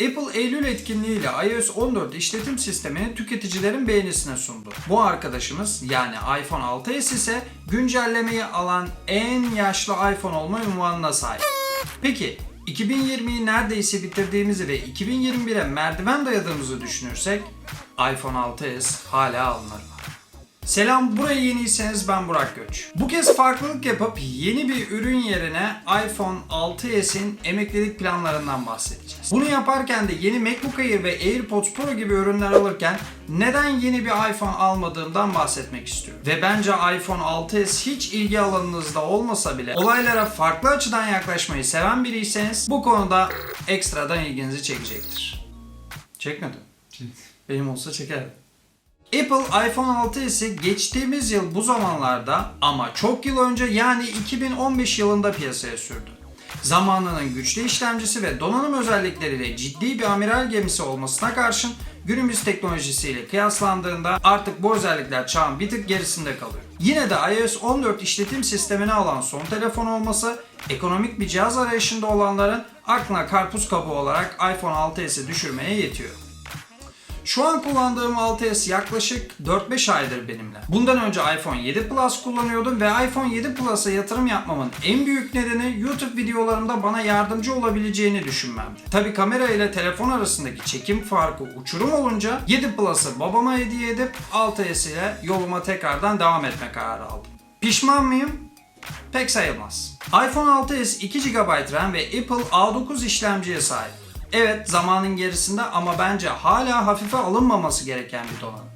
Apple Eylül etkinliğiyle iOS 14 işletim sistemini tüketicilerin beğenisine sundu. Bu arkadaşımız yani iPhone 6s ise güncellemeyi alan en yaşlı iPhone olma unvanına sahip. Peki 2020'yi neredeyse bitirdiğimizi ve 2021'e merdiven dayadığımızı düşünürsek iPhone 6s hala alınır mı? Selam, buraya yeniyseniz ben Burak Göç. Bu kez farklılık yapıp yeni bir ürün yerine iPhone 6s'in emeklilik planlarından bahsedeceğiz. Bunu yaparken de yeni MacBook Air ve AirPods Pro gibi ürünler alırken neden yeni bir iPhone almadığımdan bahsetmek istiyorum. Ve bence iPhone 6s hiç ilgi alanınızda olmasa bile olaylara farklı açıdan yaklaşmayı seven biriyseniz bu konuda ekstradan ilginizi çekecektir. Çekmedi. Benim olsa çekerdim. Apple iPhone 6s'i geçtiğimiz yıl bu zamanlarda ama çok yıl önce yani 2015 yılında piyasaya sürdü. Zamanının güçlü işlemcisi ve donanım özellikleriyle ciddi bir amiral gemisi olmasına karşın günümüz teknolojisiyle kıyaslandığında artık bu özellikler çağın bir tık gerisinde kalıyor. Yine de iOS 14 işletim sistemini alan son telefon olması ekonomik bir cihaz arayışında olanların aklına karpuz kabuğu olarak iPhone 6s'i düşürmeye yetiyor. Şu an kullandığım 6s yaklaşık 4-5 aydır benimle. Bundan önce iPhone 7 Plus kullanıyordum ve iPhone 7 Plus'a yatırım yapmamın en büyük nedeni YouTube videolarımda bana yardımcı olabileceğini düşünmemdi. Tabi kamera ile telefon arasındaki çekim farkı uçurum olunca 7 Plus'ı babama hediye edip 6s ile yoluma tekrardan devam etme kararı aldım. Pişman mıyım? Pek sayılmaz. iPhone 6s 2 GB RAM ve Apple A9 işlemciye sahip. Evet zamanın gerisinde ama bence hala hafife alınmaması gereken bir donanım.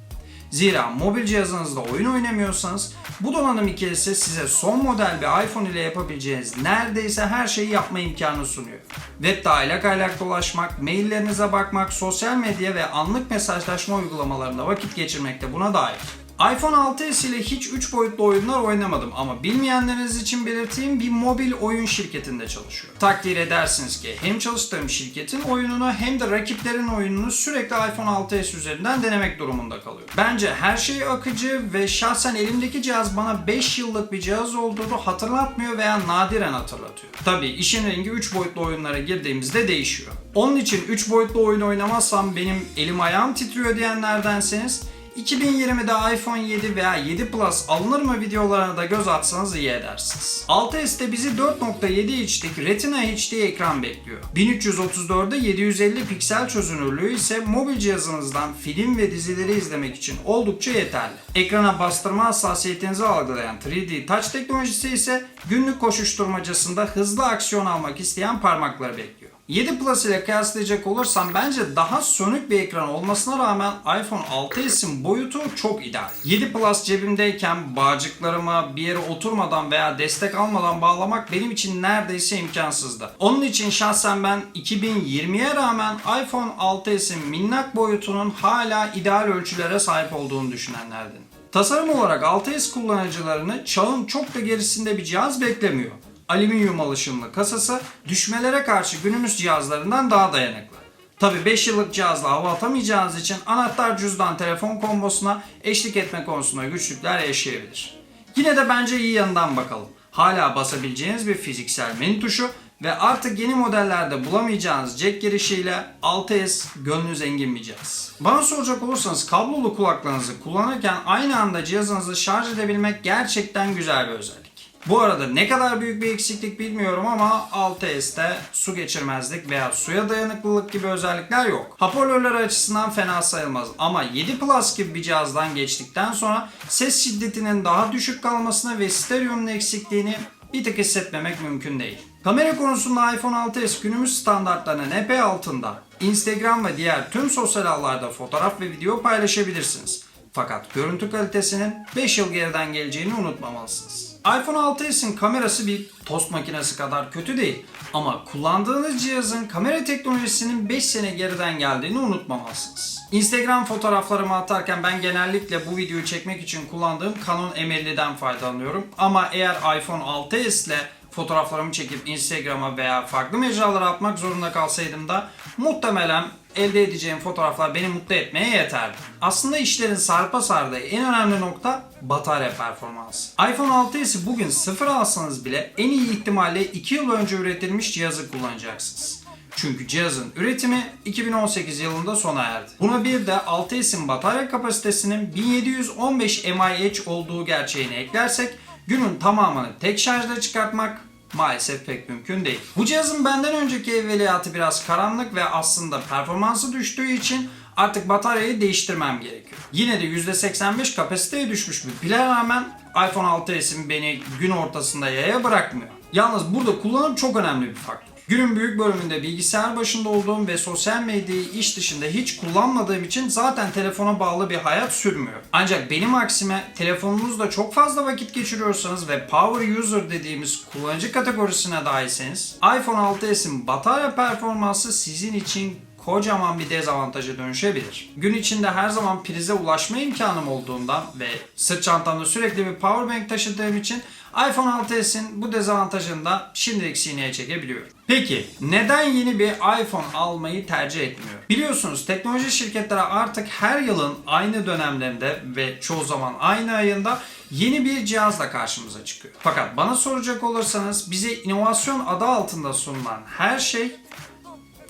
Zira mobil cihazınızda oyun oynamıyorsanız bu donanım ikilisi size son model bir iPhone ile yapabileceğiniz neredeyse her şeyi yapma imkanı sunuyor. Webde aylak aylak dolaşmak, maillerinize bakmak, sosyal medya ve anlık mesajlaşma uygulamalarında vakit geçirmek de buna dahil. iPhone 6s ile hiç 3 boyutlu oyunlar oynamadım ama bilmeyenleriniz için belirteyim bir mobil oyun şirketinde çalışıyorum. Takdir edersiniz ki hem çalıştığım şirketin oyununu hem de rakiplerin oyununu sürekli iPhone 6s üzerinden denemek durumunda kalıyorum. Bence her şey akıcı ve şahsen elimdeki cihaz bana 5 yıllık bir cihaz olduğunu hatırlatmıyor veya nadiren hatırlatıyor. Tabi işin rengi 3 boyutlu oyunlara girdiğimizde değişiyor. Onun için 3 boyutlu oyun oynamazsam benim elim ayağım titriyor diyenlerdenseniz 2020'de iPhone 7 veya 7 Plus alınır mı videolarına da göz atsanız iyi edersiniz. 6S'te bizi 4.7 inçlik Retina HD ekran bekliyor. 1334'de 750 piksel çözünürlüğü ise mobil cihazınızdan film ve dizileri izlemek için oldukça yeterli. Ekrana bastırma hassasiyetinizi algılayan 3D Touch teknolojisi ise günlük koşuşturmacasında hızlı aksiyon almak isteyen parmakları bekliyor. 7 Plus ile kıyaslayacak olursam bence daha sönük bir ekran olmasına rağmen iPhone 6s'in boyutu çok ideal. 7 Plus cebimdeyken bağcıklarıma bir yere oturmadan veya destek almadan bağlamak benim için neredeyse imkansızdı. Onun için şahsen ben 2020'ye rağmen iPhone 6s'in minnak boyutunun hala ideal ölçülere sahip olduğunu düşünenlerden. Tasarım olarak 6s kullanıcılarını çağın çok da gerisinde bir cihaz beklemiyor alüminyum alışımlı kasası düşmelere karşı günümüz cihazlarından daha dayanıklı. Tabi 5 yıllık cihazla hava atamayacağınız için anahtar cüzdan telefon kombosuna eşlik etme konusunda güçlükler yaşayabilir. Yine de bence iyi yanından bakalım. Hala basabileceğiniz bir fiziksel menü tuşu ve artık yeni modellerde bulamayacağınız jack girişiyle 6S gönlü zengin bir cihaz. Bana soracak olursanız kablolu kulaklarınızı kullanırken aynı anda cihazınızı şarj edebilmek gerçekten güzel bir özellik. Bu arada ne kadar büyük bir eksiklik bilmiyorum ama 6S'te su geçirmezlik veya suya dayanıklılık gibi özellikler yok. Hoparlörler açısından fena sayılmaz ama 7 Plus gibi bir cihazdan geçtikten sonra ses şiddetinin daha düşük kalmasına ve stereonun eksikliğini bir tık hissetmemek mümkün değil. Kamera konusunda iPhone 6s günümüz standartlarının epey altında. Instagram ve diğer tüm sosyal ağlarda fotoğraf ve video paylaşabilirsiniz. Fakat görüntü kalitesinin 5 yıl geriden geleceğini unutmamalısınız. iPhone 6s'in kamerası bir tost makinesi kadar kötü değil ama kullandığınız cihazın kamera teknolojisinin 5 sene geriden geldiğini unutmamalısınız. Instagram fotoğraflarımı atarken ben genellikle bu videoyu çekmek için kullandığım Canon M50'den faydalanıyorum ama eğer iPhone 6s ile fotoğraflarımı çekip Instagram'a veya farklı mecralara atmak zorunda kalsaydım da muhtemelen elde edeceğim fotoğraflar beni mutlu etmeye yeterdi. Aslında işlerin sarpa sardığı en önemli nokta batarya performansı. iPhone 6s'i bugün sıfır alsanız bile en iyi ihtimalle 2 yıl önce üretilmiş cihazı kullanacaksınız. Çünkü cihazın üretimi 2018 yılında sona erdi. Buna bir de 6S'in batarya kapasitesinin 1715 mAh olduğu gerçeğini eklersek günün tamamını tek şarjda çıkartmak maalesef pek mümkün değil. Bu cihazın benden önceki evveliyatı biraz karanlık ve aslında performansı düştüğü için artık bataryayı değiştirmem gerekiyor. Yine de %85 kapasiteye düşmüş bir pile rağmen iPhone 6s'im beni gün ortasında yaya bırakmıyor. Yalnız burada kullanım çok önemli bir faktör. Günün büyük bölümünde bilgisayar başında olduğum ve sosyal medyayı iş dışında hiç kullanmadığım için zaten telefona bağlı bir hayat sürmüyor. Ancak benim aksime telefonunuzda çok fazla vakit geçiriyorsanız ve power user dediğimiz kullanıcı kategorisine dahilseniz iPhone 6s'in batarya performansı sizin için kocaman bir dezavantaja dönüşebilir. Gün içinde her zaman prize ulaşma imkanım olduğundan ve sırt çantamda sürekli bir powerbank taşıdığım için iPhone 6s'in bu dezavantajını da şimdilik sineye çekebiliyorum. Peki neden yeni bir iPhone almayı tercih etmiyor? Biliyorsunuz teknoloji şirketleri artık her yılın aynı dönemlerinde ve çoğu zaman aynı ayında yeni bir cihazla karşımıza çıkıyor. Fakat bana soracak olursanız bize inovasyon adı altında sunulan her şey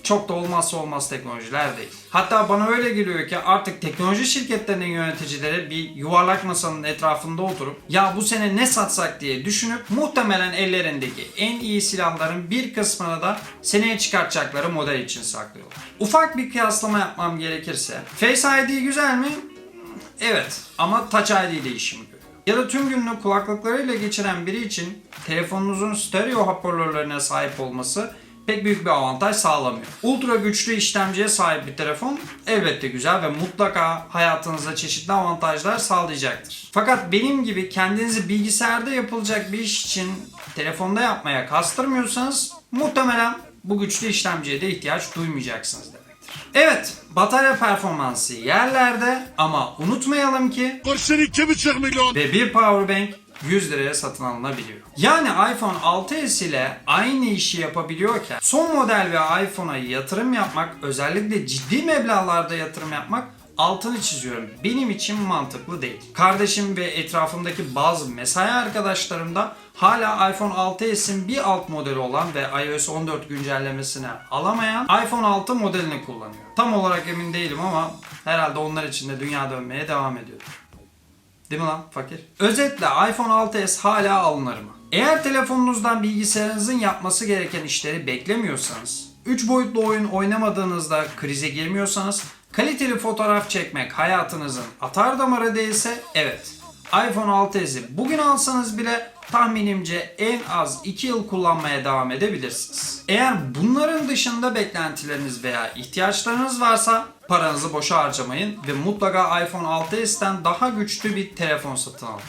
çok da olmazsa olmaz teknolojiler değil. Hatta bana öyle geliyor ki artık teknoloji şirketlerinin yöneticileri bir yuvarlak masanın etrafında oturup ya bu sene ne satsak diye düşünüp muhtemelen ellerindeki en iyi silahların bir kısmını da seneye çıkartacakları model için saklıyorlar. Ufak bir kıyaslama yapmam gerekirse Face ID güzel mi? Evet ama Touch ID ile işim görüyor. Ya da tüm gününü kulaklıklarıyla geçiren biri için telefonunuzun stereo hoparlörlerine sahip olması pek büyük bir avantaj sağlamıyor. Ultra güçlü işlemciye sahip bir telefon elbette güzel ve mutlaka hayatınızda çeşitli avantajlar sağlayacaktır. Fakat benim gibi kendinizi bilgisayarda yapılacak bir iş için telefonda yapmaya kastırmıyorsanız muhtemelen bu güçlü işlemciye de ihtiyaç duymayacaksınız demektir. Evet, batarya performansı yerlerde ama unutmayalım ki Kurşun iki buçuk milyon. ve bir powerbank 100 liraya satın alınabiliyor. Yani iPhone 6s ile aynı işi yapabiliyorken son model ve iPhone'a yatırım yapmak özellikle ciddi meblağlarda yatırım yapmak altını çiziyorum. Benim için mantıklı değil. Kardeşim ve etrafımdaki bazı mesai arkadaşlarım da hala iPhone 6s'in bir alt modeli olan ve iOS 14 güncellemesine alamayan iPhone 6 modelini kullanıyor. Tam olarak emin değilim ama herhalde onlar için de dünya dönmeye devam ediyor. Değil mi lan fakir? Özetle iPhone 6s hala alınır mı? Eğer telefonunuzdan bilgisayarınızın yapması gereken işleri beklemiyorsanız, 3 boyutlu oyun oynamadığınızda krize girmiyorsanız, kaliteli fotoğraf çekmek hayatınızın atar damarı değilse evet. iPhone 6s'i bugün alsanız bile tahminimce en az 2 yıl kullanmaya devam edebilirsiniz. Eğer bunların dışında beklentileriniz veya ihtiyaçlarınız varsa paranızı boşa harcamayın ve mutlaka iPhone 6s'ten daha güçlü bir telefon satın alın.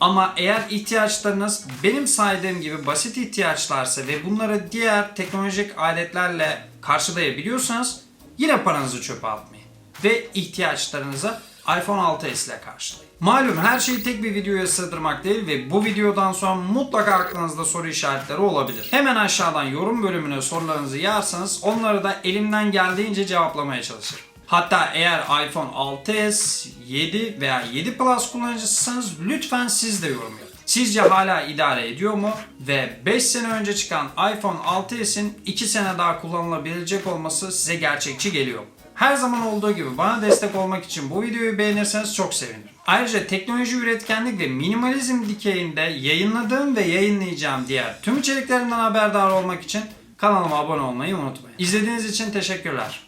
Ama eğer ihtiyaçlarınız benim saydığım gibi basit ihtiyaçlarsa ve bunları diğer teknolojik aletlerle karşılayabiliyorsanız yine paranızı çöpe atmayın. Ve ihtiyaçlarınızı iPhone 6s ile karşılayın. Malum her şeyi tek bir videoya sığdırmak değil ve bu videodan sonra mutlaka aklınızda soru işaretleri olabilir. Hemen aşağıdan yorum bölümüne sorularınızı yağarsanız onları da elimden geldiğince cevaplamaya çalışırım. Hatta eğer iPhone 6s, 7 veya 7 Plus kullanıcısınız lütfen siz de yorum yapın. Sizce hala idare ediyor mu? Ve 5 sene önce çıkan iPhone 6s'in 2 sene daha kullanılabilecek olması size gerçekçi geliyor mu? Her zaman olduğu gibi bana destek olmak için bu videoyu beğenirseniz çok sevinirim. Ayrıca teknoloji üretkenlik ve minimalizm dikeyinde yayınladığım ve yayınlayacağım diğer tüm içeriklerimden haberdar olmak için kanalıma abone olmayı unutmayın. İzlediğiniz için teşekkürler.